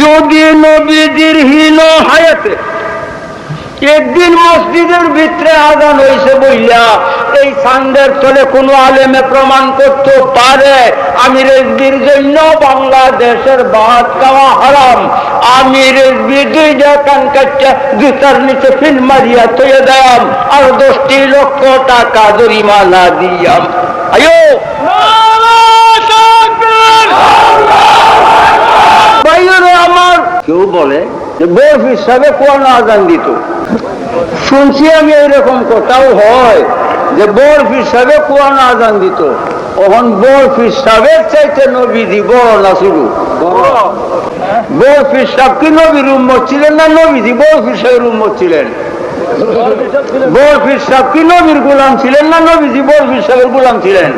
যদি নবীজির হীন হায়াতে একদিন মসজিদের ভিতরে আজান হয়েছে বইলা, এই সান্দের তলে কোনো আলেমে প্রমাণ করতে পারে আমি রেজবির জন্য বাংলাদেশের ভাত খাওয়া হারাম। আমি রেজবি দুইটা কান কাটটা জুতার নিচে ফিন মারিয়া তুলে দেয়াম, আর দশটি লক্ষ টাকা জরিমানা দিয়াম। আয়ো! কেউ বলে যে, বরফ হিসাবে কোন আজান দিত। শুনছি আমি এইরকম কথাও হয় যে, বরফ হিসাবে কোন আজান দিত। তখন বরফ হিসাবে চাইতে নবী দিব না শুরু বরফ হিসাব কি নবীর উম্মত ছিলেন না নবীজি বরফ হিসাবের উম্মত ছিলেন। বরফ হিসাব কি নবীর গোলাম ছিলেন না নবীজি বরফ হিসাবের গোলাম ছিলেন।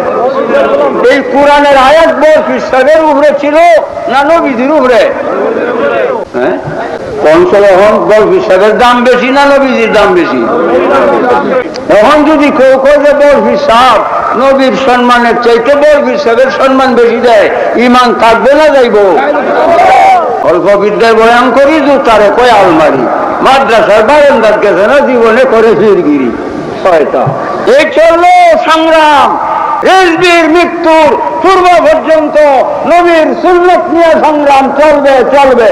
এই কোরআনের আয়াত বরফ হিসাবের উপরে ছিল না নবীজির উপরে? কনসল এখন হিসাবের দাম বেশি না নবীজির দাম বেশি? এখন যদি কেউ কেউ যে বরফ হিসাব নবীর সম্মানের চাইতে বরফ হিসাবের সম্মান বেশি দেয়, ইমান থাকবে না যাইব? অল্প বিদ্যায় বয়ান করি, জুতারে কয় আলমারি, মাদ্রাসার বারান্দার গেছে না, জীবনে করে ফিরগিরি। ছয়টা। এই চলল সংগ্রাম। রেজবির মৃত্যুর পূর্ব পর্যন্ত নবীর সুন্নত নিয়ে সংগ্রাম চলবে চলবে।